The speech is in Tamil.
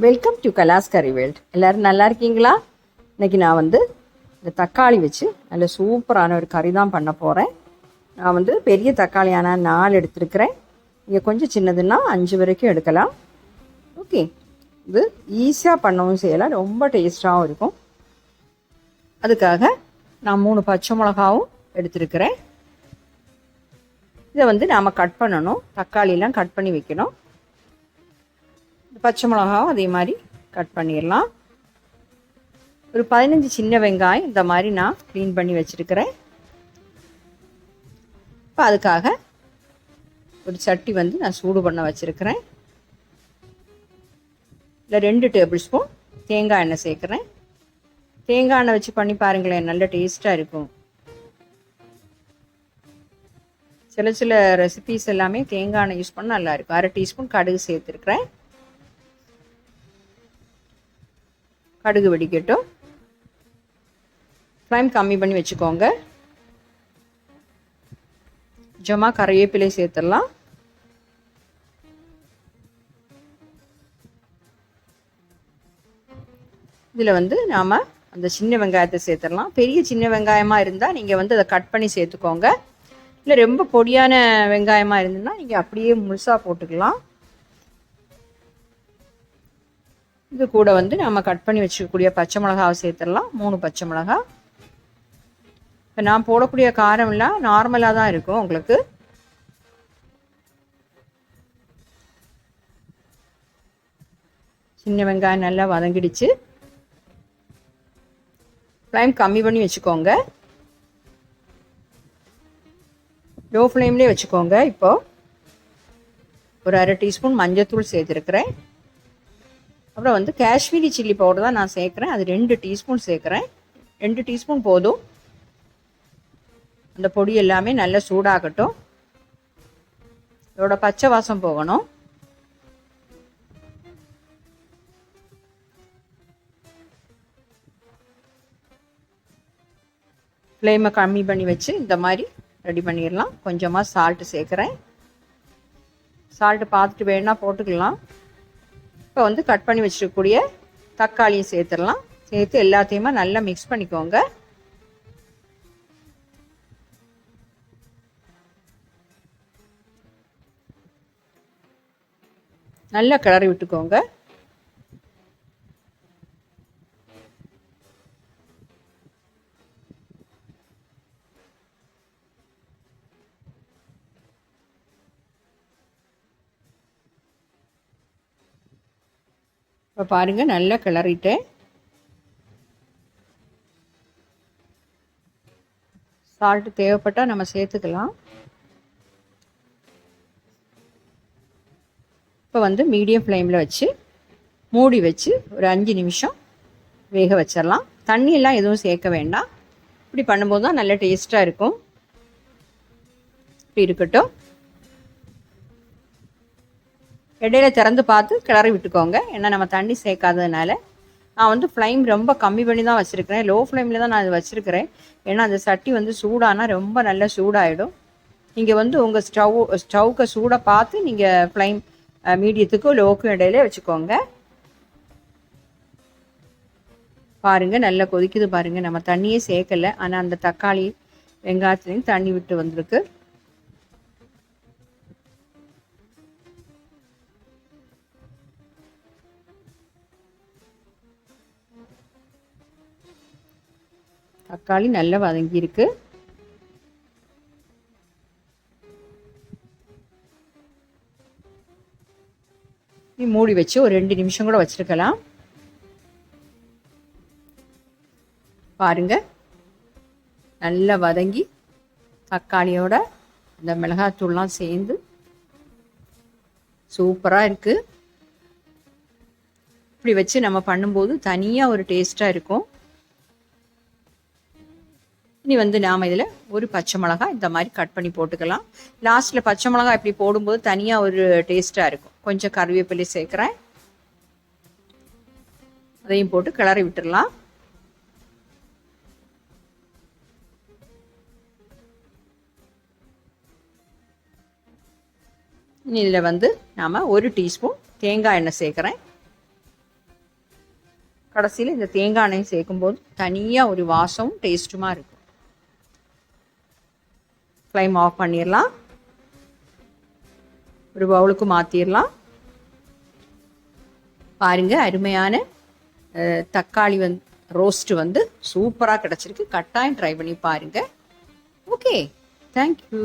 வெல்கம் டு கலாஸ் கரி வேல்ட் எல்லோரும் நல்லா இருக்கீங்களா? இன்னைக்கு நான் வந்து இந்த தக்காளி வச்சு நல்ல சூப்பரான ஒரு கறி தான் பண்ண போகிறேன் நான் வந்து பெரிய தக்காளியான நாலு எடுத்துருக்கிறேன். இங்கே கொஞ்சம் சின்னதுன்னா அஞ்சு வரைக்கும் எடுக்கலாம். ஓகே இது ஈஸியாக பண்ணவும் செய்யலாம். ரொம்ப டேஸ்ட்டாகவும் இருக்கும். அதுக்காக நான் மூணு பச்சை மிளகாவும் எடுத்துருக்கிறேன். இதை வந்து நாம் கட் பண்ணணும். தக்காளிலாம் கட் பண்ணி வைக்கணும். பச்சை மிளகாவும் அதே மாதிரி கட் பண்ணிடலாம். ஒரு பதினஞ்சு சின்ன வெங்காயம் இந்த மாதிரி நான் க்ளீன் பண்ணி வச்சுருக்கிறேன். இப்போ அதுக்காக ஒரு சட்டி வந்து நான் சூடு பண்ண வச்சுருக்கிறேன். இல்லை ரெண்டு டேபிள் ஸ்பூன் தேங்காய் எண்ணெய் சேர்க்குறேன். தேங்காய் எண்ணெய் வச்சு பண்ணி பாருங்களேன் நல்ல டேஸ்ட்டாக இருக்கும். சில சில ரெசிபீஸ் எல்லாமே தேங்காய் எண்ணெய் யூஸ் பண்ணால் நல்லாயிருக்கும் அரை டீஸ்பூன் கடுகு சேர்த்துருக்குறேன். கடுகு வெடிக்கட்டும். ஃப்ளைம் கம்மி பண்ணி வச்சுக்கோங்க. ஜமா கறிவேப்பிலை சேர்த்துடலாம். இதில் வந்து நாம் அந்த சின்ன வெங்காயத்தை சேர்த்துடலாம். பெரிய சின்ன வெங்காயமாக இருந்தால் நீங்கள் வந்து அதை கட் பண்ணி சேர்த்துக்கோங்க. இல்லை ரொம்ப பொடியான வெங்காயமாக இருந்ததுன்னா நீங்கள் அப்படியே முழுசாக போட்டுக்கலாம். இது கூட வந்து நம்ம கட் பண்ணி வச்சுக்கக்கூடிய பச்சை மிளகாவை சேர்த்துடலாம். மூணு பச்சை மிளகா. இப்போ நான் போடக்கூடிய காரம்லாம் நார்மலாக தான் இருக்கும் உங்களுக்கு. சின்ன வெங்காயம் நல்லா வதங்கிடுச்சு. ஃப்ளைம் கம்மி பண்ணி வச்சுக்கோங்க. லோ ஃப்ளேம்லேயே வச்சுக்கோங்க இப்போது ஒரு அரை டீஸ்பூன் மஞ்சத்தூள் சேர்த்துருக்குறேன். அப்புறம் வந்து காஷ்மீரி சில்லி பவுடர் தான் நான் சேர்க்குறேன். அது ரெண்டு டீஸ்பூன் சேர்க்குறேன். ரெண்டு டீஸ்பூன் போதும். அந்த பொடி எல்லாமே நல்லா சூடாகட்டும். இதோட பச்சை வாசம் போகணும். ஃப்ளேமை கம்மி பண்ணி வச்சு இந்த மாதிரி ரெடி பண்ணிடலாம். கொஞ்சமாக சால்ட்டு சேர்க்குறேன். சால்ட்டு பார்த்துட்டு வேணால் போட்டுக்கலாம். இப்போ வந்து கட் பண்ணி வச்சுருக்கக்கூடிய தக்காளியும் சேர்த்துடலாம். சேர்த்து எல்லாத்தையுமே நல்லா மிக்ஸ் பண்ணிக்கோங்க. நல்லா கிளறி விட்டுக்கோங்க. இப்போ பாருங்கள் நல்லா கிளறிட்டேன். சால்ட்டு தேவைப்பட்டால் நம்ம சேர்த்துக்கலாம். இப்போ வந்து மீடியம் ஃப்ளேமில் வச்சு மூடி வச்சு ஒரு அஞ்சு நிமிஷம் வேக வச்சிடலாம். தண்ணியெல்லாம் எதுவும் சேர்க்க வேண்டாம். இப்படி பண்ணும்போது தான் நல்ல டேஸ்ட்டாக இருக்கும். இப்படி இருக்கட்டும். இடையில திறந்து பார்த்து கிளறி விட்டுக்கோங்க. ஏன்னா நம்ம தண்ணி சேர்க்காததுனால. நான் வந்து ஃப்ளைம் ரொம்ப கம்மி பண்ணி தான் வச்சுருக்கிறேன். லோ ஃப்ளேமில் தான் நான் அது வச்சுருக்கிறேன். ஏன்னா அந்த சட்டி வந்து சூடானா ரொம்ப நல்லா சூடாகிடும் நீங்கள் வந்து உங்கள் ஸ்டவ் ஸ்டவ்க்கு சூடாக பார்த்து நீங்கள் ஃப்ளைம் மீடியத்துக்கும் லோக்கும் இடையில வச்சுக்கோங்க. பாருங்கள் நல்லா கொதிக்குது பாருங்கள் நம்ம தண்ணியே சேர்க்கலை. ஆனால் அந்த தக்காளி வெங்காயத்துலேயும் தண்ணி விட்டு வந்திருக்கு. தக்காளி நல்லா வதங்கியிருக்கு. மூடி வச்சு ஒரு ரெண்டு நிமிஷம் கூட வச்சுருக்கலாம். பாருங்க. நல்லா வதங்கி தக்காளியோட இந்த மிளகாத்தூள்லாம் சேர்ந்து சூப்பராக இருக்குது இப்படி வச்சு நம்ம பண்ணும்போது தனியாக ஒரு டேஸ்ட்டாக இருக்கும். இனி வந்து நாம் இதில் ஒரு பச்சை மிளகா இந்த மாதிரி கட் பண்ணி போட்டுக்கலாம். லாஸ்ட்டில் பச்சை மிளகா இப்படி போடும்போது தனியாக ஒரு டேஸ்ட்டாக இருக்கும். கொஞ்சம் கருவேப்பிலை சேர்க்குறேன். அதையும் போட்டு கிளறி விட்டுடலாம் இதில் வந்து நாம் ஒரு டீஸ்பூன் தேங்காய் எண்ணெய் சேர்க்குறேன். கடைசியில் இந்த தேங்காய் எண்ணெய் சேர்க்கும்போது தனியாக ஒரு வாசமும் டேஸ்ட்டுமா இருக்கும். ஃப்ளைம் ஆஃப் பண்ணிடலாம் ஒரு பவுலுக்கு மாற்றிடலாம் பாருங்கள் அருமையான தக்காளி வந் ரோஸ்ட் வந்து சூப்பராக கிடச்சிருக்கு. கட்டாயம் ட்ரை பண்ணி பாருங்கள் ஓகே தேங்க்யூ